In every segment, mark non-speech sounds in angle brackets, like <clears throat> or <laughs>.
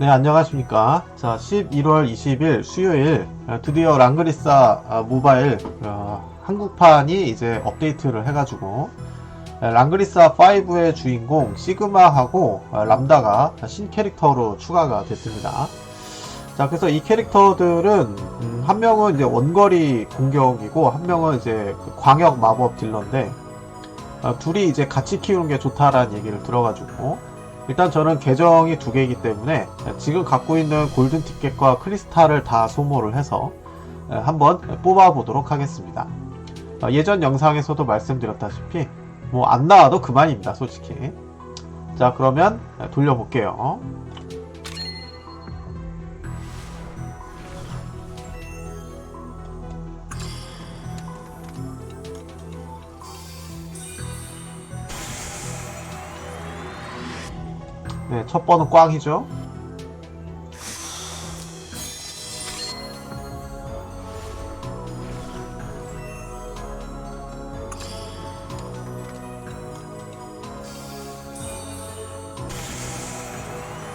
네, 안녕하십니까. 자, 11월 20일 수요일 어, 드디어 랑그리사 아, 모바일 어, 한국판이 이제 업데이트를 해가지고 에, 랑그리사 5의 주인공 시그마하고 어, 람다가 신 캐릭터로 추가가 됐습니다. 자, 그래서 이 캐릭터들은 음, 한 명은 이제 원거리 공격이고 한 명은 이제 그 광역 마법 딜러인데 어, 둘이 이제 같이 키우는 게 좋다라는 얘기를 들어가지고 일단 저는 계정이 두 개이기 때문에 지금 갖고 있는 골든 티켓과 크리스탈을 다 소모를 해서 한번 뽑아 보도록 하겠습니다. 어, 예전 영상에서도 말씀드렸다시피 뭐 안 나와도 그만입니다, 솔직히. 자, 그러면 돌려볼게요. 네, 첫 번은 꽝이죠.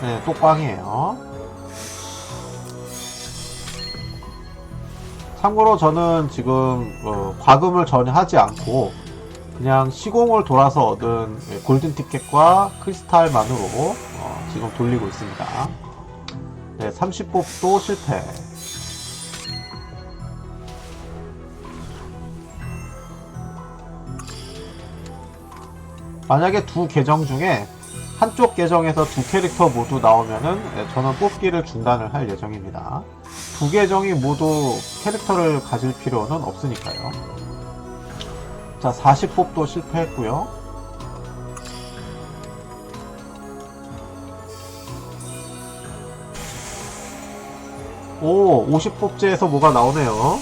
네, 또 꽝이에요. 참고로 저는 지금 어, 과금을 전혀 하지 않고 그냥 시공을 돌아서 얻은 예, 골든 티켓과 크리스탈만으로 어, 지금 돌리고 있습니다. 네, 30뽑도 실패. 만약에 두 계정 중에 한쪽 계정에서 두 캐릭터 모두 나오면은 예, 저는 뽑기를 중단을 할 예정입니다. 두 계정이 모두 캐릭터를 가질 필요는 없으니까요. 자, 40뽑도 실패했고요. 오, 50뽑지에서 뭐가 나오네요.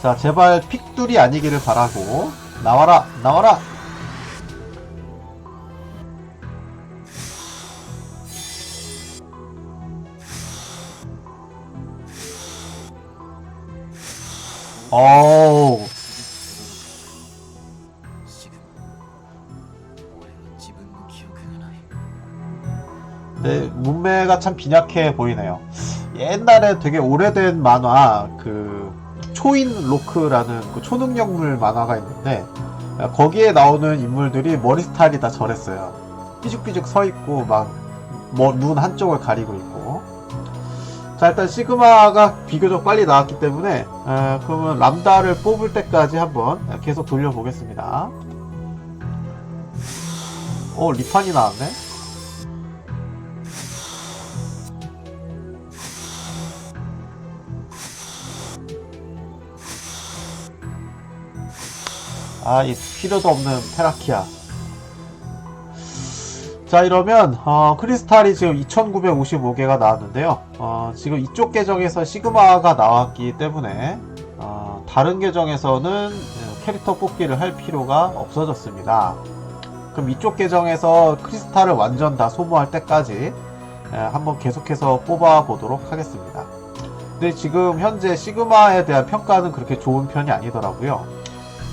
자, 제발 픽둘이 아니기를 바라고. 나와라, 나와라! 어 참 빈약해 보이네요. 옛날에 되게 오래된 만화, 그, 초인 로크라는 그 초능력물 만화가 있는데, 거기에 나오는 인물들이 머리 스타일이 다 저랬어요. 삐죽삐죽 서 있고, 막, 뭐, 눈 한쪽을 가리고 있고. 자, 일단 시그마가 비교적 빨리 나왔기 때문에, 에, 그러면 람다를 뽑을 때까지 한번 계속 돌려보겠습니다. 오, 리판이 나왔네? 아, 이 필요도 없는 테라키아. 자, 이러면, 어, 크리스탈이 지금 2955개가 나왔는데요. 어, 지금 이쪽 계정에서 시그마가 나왔기 때문에, 어, 다른 계정에서는 어, 캐릭터 뽑기를 할 필요가 없어졌습니다. 그럼 이쪽 계정에서 크리스탈을 완전 다 소모할 때까지 에, 한번 계속해서 뽑아 보도록 하겠습니다. 근데 지금 현재 시그마에 대한 평가는 그렇게 좋은 편이 아니더라고요.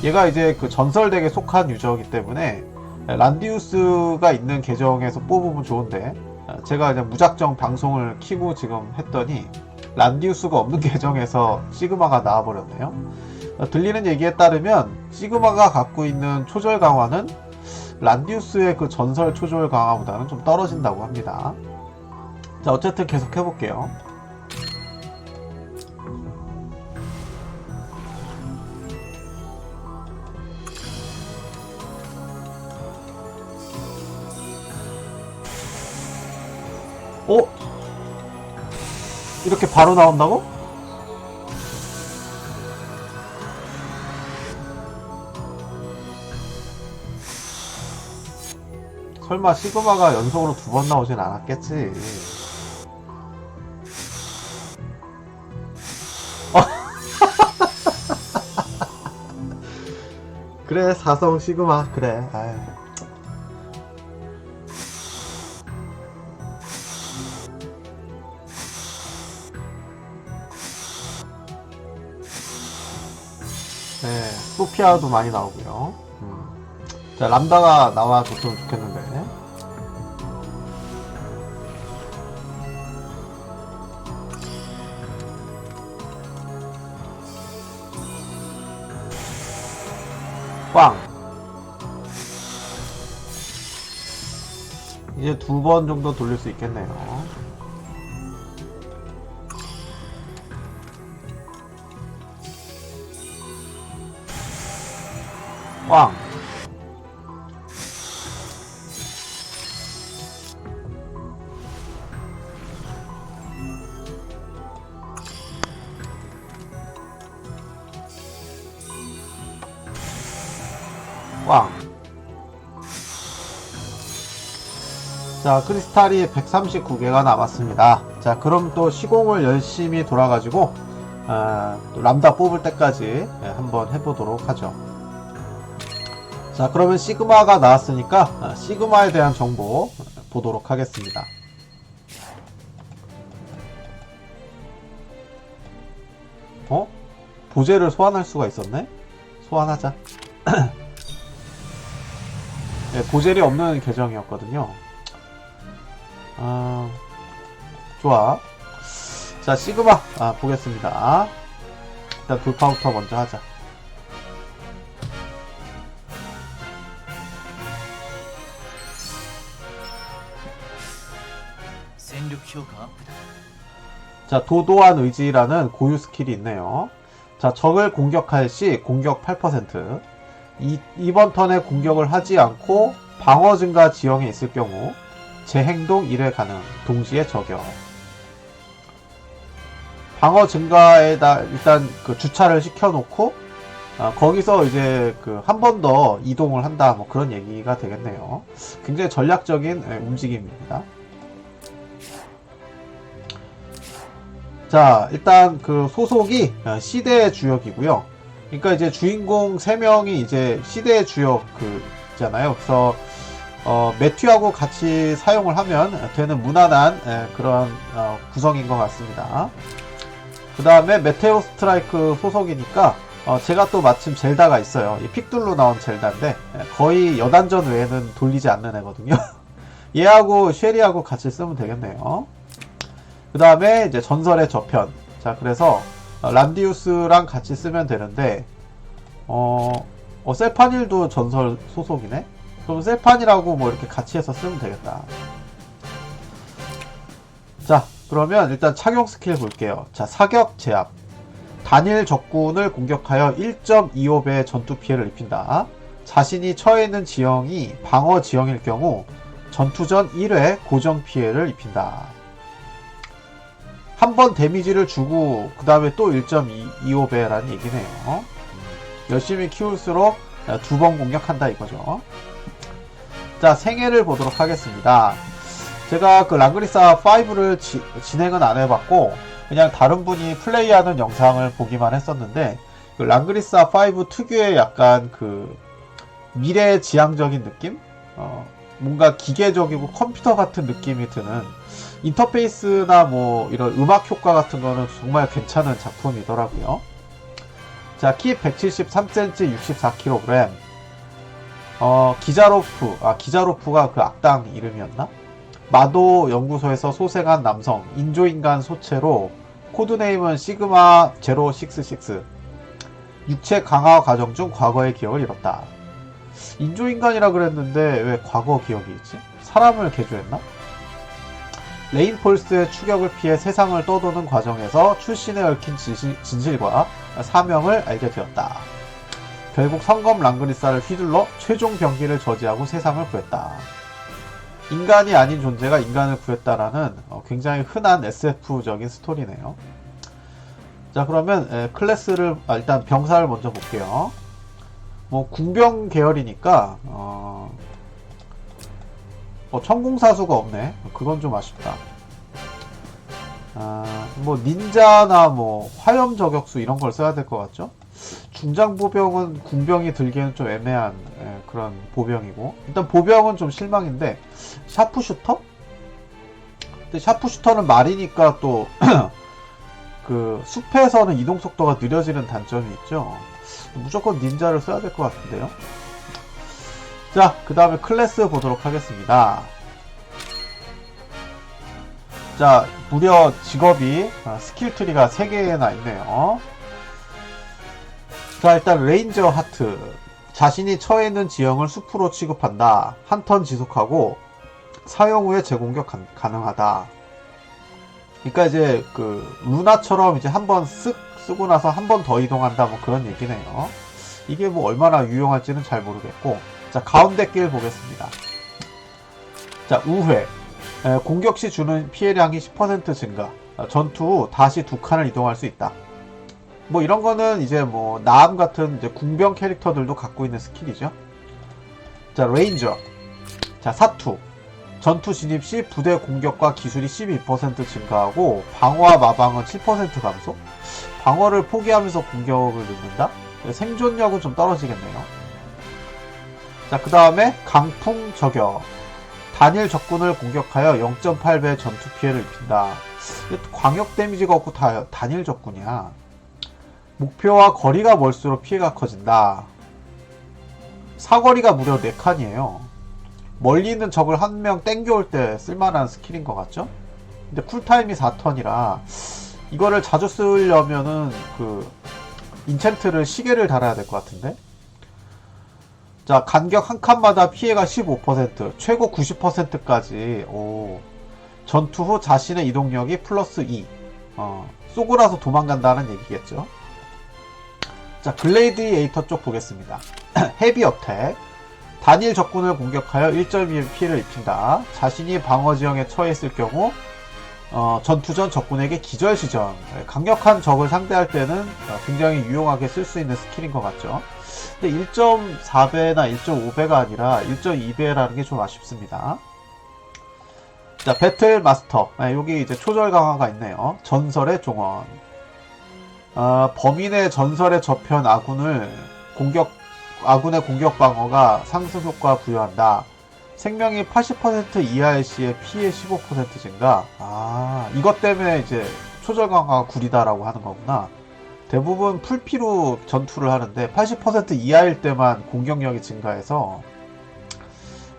얘가 이제 그 전설덱에 속한 유저이기 때문에 란디우스가 있는 계정에서 뽑으면 좋은데 어, 제가 그냥 무작정 방송을 키고 지금 했더니 란디우스가 없는 <laughs> 계정에서 시그마가 나와버렸네요. 어, 들리는 얘기에 따르면 시그마가 갖고 있는 초절 강화는 란디우스의 그 전설 초절 강화보다는 좀 떨어진다고 합니다. 자 어쨌든 계속 해볼게요. 어? 이렇게 바로 나온다고? 설마 시그마가 연속으로 두 번 나오진 않았겠지. 어? <laughs> 그래, 사성 시그마, 그래. 아유. 네, 소피아도 많이 나오고요. 음. 자, 람다가 나와줬으면 좋겠는데. 빵! 이제 두 번 정도 돌릴 수 있겠네요. 꽝. 꽝. 자, 크리스탈이 139개가 남았습니다. 자, 그럼 또 시공을 열심히 돌아가지고, 아, 또 람다 뽑을 때까지 예, 한번 해보도록 하죠. 자, 그러면 시그마가 나왔으니까, 아, 시그마에 대한 정보 보도록 하겠습니다. 어? 보제를 소환할 수가 있었네? 소환하자. <clears throat> 네, 보젤이 없는 계정이었거든요. 아, 좋아. 자, 시그마, 아, 보겠습니다. 일단 돌파부터 먼저 하자. 자, 도도한 의지라는 고유 스킬이 있네요. 자, 적을 공격할 시 공격 8%. 이, 번 턴에 공격을 하지 않고 방어 증가 지형에 있을 경우 재행동 1회 가능, 동시에 저격. 방어 증가에다 일단 그 주차를 시켜놓고 아, 거기서 이제 그 한 번 더 이동을 한다 뭐 그런 얘기가 되겠네요. 굉장히 전략적인 예, 움직임입니다. 자, 일단 그 소속이 어, 시대의 주역이고요. 그러니까 이제 주인공 3명이 이제 시대의 주역 그 있잖아요. 그래서 어, 매튜하고 같이 사용을 하면 되는 무난한 예, 그런 어, 구성인 것 같습니다. 그 다음에 메테오 스트라이크 소속이니까 어, 제가 또 마침 젤다가 있어요. 이 픽둘로 나온 젤다인데 예, 거의 여단전 외에는 돌리지 않는 애거든요. <laughs> 얘하고 쉐리하고 같이 쓰면 되겠네요. 그 다음에 이제 전설의 저편. 자, 그래서 어, 란디우스랑 같이 쓰면 되는데, 어, 어, 세판일도 전설 소속이네? 그럼 세판이라고 뭐 이렇게 같이 해서 쓰면 되겠다. 자, 그러면 일단 착용 스킬 볼게요. 자, 사격 제압. 단일 적군을 공격하여 1.25배의 전투 피해를 입힌다. 자신이 처해 있는 지형이 방어 지형일 경우 전투 전 1회 고정 피해를 입힌다. 한 번 데미지를 주고 그 다음에 또 1.25배라는 얘기네요. 열심히 키울수록 두 번 공격한다 이거죠. 자 생애를 보도록 하겠습니다. 제가 그 랑그리사 5를 지, 진행은 안 해봤고 그냥 다른 분이 플레이하는 영상을 보기만 했었는데 그 랑그리사 5 특유의 약간 그 미래 지향적인 느낌? 어, 뭔가 기계적이고 컴퓨터 같은 느낌이 드는 인터페이스나 뭐 이런 음악 효과 같은 거는 정말 괜찮은 작품이더라고요. 자, 키 173cm, 64kg. 어, 기자로프. 아, 기자로프가 그 악당 이름이었나? 마도 연구소에서 소생한 남성, 인조인간 소체로 코드네임은 시그마 066. 육체 강화 과정 중 과거의 기억을 잃었다. 인조인간이라 그랬는데 왜 과거 기억이 있지? 사람을 개조했나? 레인폴스의 추격을 피해 세상을 떠도는 과정에서 출신에 얽힌 진실, 진실 과 사명을 알게 되었다. 결국 성검 랑그리사를 휘둘러 최종 병기를 저지하고 세상을 구했다. 인간이 아닌 존재가 인간을 구했다라는 어, 굉장히 흔한 SF적인 스토리네요. 자 그러면 에, 클래스를 아, 일단 병사를 먼저 볼게요. 뭐 궁병 계열이니까 어, 어, 천궁사수가 없네. 그건 좀 아쉽다. 아, 뭐 닌자나 뭐 화염 저격수 이런 걸 써야 될 것 같죠? 중장 보병은 궁병이 들기에는 좀 애매한 예, 그런 보병이고 일단 보병은 좀 실망인데 샤프슈터? 근데 샤프슈터는 말이니까 또 <clears throat> 그 숲에서는 이동 속도가 느려지는 단점이 있죠. 무조건 닌자를 써야 될 것 같은데요. 자, 그 다음에 클래스 보도록 하겠습니다. 자, 무려 직업이 아, 스킬 트리가 3개나 있네요. 자, 일단 레인저 하트. 자신이 처해 있는 지형을 숲으로 취급한다. 한 턴 지속하고 사용 후에 재공격 가, 가능하다. 그러니까 이제 그 루나처럼 이제 한 번 쓱 쓰고 나서 한 번 더 이동한다 뭐 그런 얘기네요. 이게 뭐 얼마나 유용할지는 잘 모르겠고 자 가운데 길 보겠습니다. 자 우회 에, 공격 시 주는 피해량이 10% 증가 아, 전투 후 다시 두 칸을 이동할 수 있다. 뭐 이런 거는 이제 뭐 나암 같은 이제 궁병 캐릭터들도 갖고 있는 스킬이죠. 자 레인저 자 사투 전투 진입 시 부대 공격과 기술이 12% 증가하고 방어와 마방은 7% 감소 방어를 포기하면서 공격을 넣는다? 생존력은 좀 떨어지겠네요. 자, 그 다음에 강풍 저격. 단일 적군을 공격하여 0.8배 전투 피해를 입힌다. 광역 데미지가 없고 다 단일 적군이야. 목표와 거리가 멀수록 피해가 커진다. 사거리가 무려 4칸이에요. 멀리 있는 적을 한 명 땡겨올 때 쓸만한 스킬인 것 같죠? 근데 쿨타임이 4턴이라 이거를 자주 쓰려면은 그 인챈트를 시계를 달아야 될 것 같은데 자 간격 한 칸마다 피해가 15% 최고 90%까지. 오. 전투 후 자신의 이동력이 플러스 2 어, 쏘고 나서 도망간다는 얘기겠죠? 자 글레이디에이터 쪽 보겠습니다. <clears throat> 헤비 어택. 단일 적군을 공격하여 1.2의 피해를 입힌다. 자신이 방어 지형에 처해 있을 경우 어, 전투 전 적군에게 기절 시전 강력한 적을 상대할 때는 어, 굉장히 유용하게 쓸 수 있는 스킬인 것 같죠. 근데 1.4배나 1.5배가 아니라 1.2배라는 게 좀 아쉽습니다. 자, 배틀 마스터. 네, 여기 이제 초절 강화가 있네요. 전설의 종원. 어, 범인의 전설에 접현 아군을 공격, 아군의 공격 방어가 상승 효과 부여한다. 생명이 80% 이하의 시에 피해 15% 증가. 아, 이것 때문에 이제 초절 강화가 구리다라고 하는 거구나. 대부분 풀피로 전투를 하는데 80% 이하일 때만 공격력이 증가해서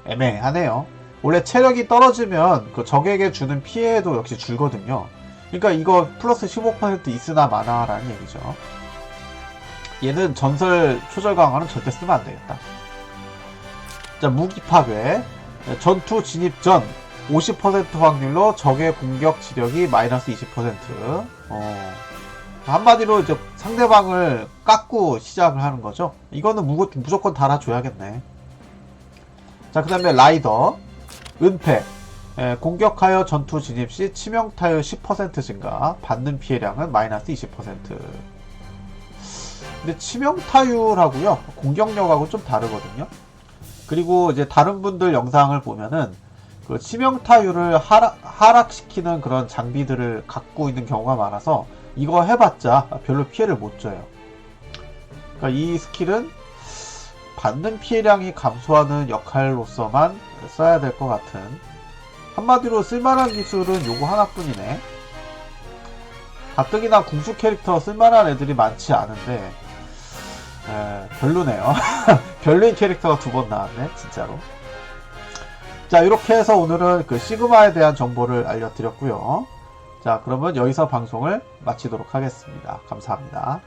애매하네요. 원래 체력이 떨어지면 그 적에게 주는 피해도 역시 줄거든요. 그러니까 이거 플러스 15% 있으나 마나라는 얘기죠. 얘는 전설 초절 강화는 절대 쓰면 안 되겠다. 자, 무기 파괴. 전투 진입 전 50% 확률로 적의 공격 지력이 마이너스 20%. 어. 한마디로 이제 상대방을 깎고 시작을 하는 거죠. 이거는 무, 무조건 달아줘야겠네. 자, 그 다음에 라이더. 은폐. 예, 공격하여 전투 진입 시 치명 타율 10% 증가. 받는 피해량은 마이너스 20%. 근데 치명 타율하고요. 공격력하고 좀 다르거든요. 그리고 이제 다른 분들 영상을 보면은 그 치명타율을 하락, 하락시키는 그런 장비들을 갖고 있는 경우가 많아서 이거 해봤자 별로 피해를 못 줘요. 그러니까 이 스킬은 받는 피해량이 감소하는 역할로서만 써야 될 것 같은 한마디로 쓸만한 기술은 요거 하나뿐이네. 가뜩이나 궁수 캐릭터 쓸만한 애들이 많지 않은데 에, 별로네요. <laughs> 별로인 캐릭터가 두 번 나왔네, 진짜로. 자, 이렇게 해서 오늘은 그 시그마에 대한 정보를 알려드렸고요. 자, 그러면 여기서 방송을 마치도록 하겠습니다. 감사합니다.